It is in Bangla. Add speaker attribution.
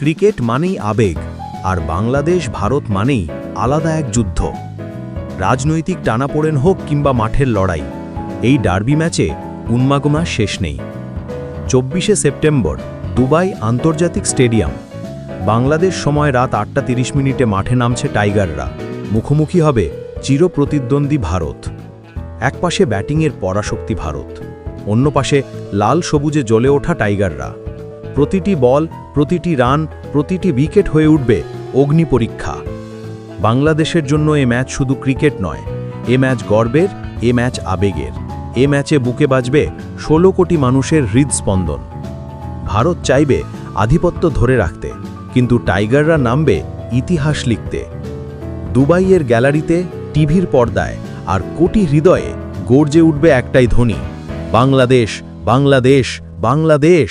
Speaker 1: ক্রিকেট মানেই আবেগ, আর বাংলাদেশ, ভারত মানেই আলাদা এক যুদ্ধ। রাজনৈতিক টানাপোড়েন হোক কিংবা মাঠের লড়াই, এই ডার্বি ম্যাচে উন্মাগমা শেষ নেই। চব্বিশে সেপ্টেম্বর, দুবাই আন্তর্জাতিক স্টেডিয়াম। বাংলাদেশ সময় রাত আটটা তিরিশ মিনিটে মাঠে নামছে টাইগাররা। মুখোমুখি হবে চিরপ্রতিদ্বন্দ্বী ভারত। একপাশে ব্যাটিংয়ের পরাশক্তি ভারত, অন্য পাশে লাল সবুজে জ্বলে ওঠা টাইগাররা। প্রতিটি বল, প্রতিটি রান, প্রতিটি উইকেট হয়ে উঠবে অগ্নি পরীক্ষা। বাংলাদেশের জন্য এ ম্যাচ শুধু ক্রিকেট নয়, এ ম্যাচ গর্বের, এ ম্যাচ আবেগের। এ ম্যাচে বুকে বাজবে ষোলো কোটি মানুষের হৃদস্পন্দন। ভারত চাইবে আধিপত্য ধরে রাখতে, কিন্তু টাইগাররা নামবে ইতিহাস লিখতে। দুবাইয়ের গ্যালারিতে, টিভির পর্দায় আর কোটি হৃদয়ে গর্জে উঠবে একটাই ধ্বনি, বাংলাদেশ বাংলাদেশ বাংলাদেশ।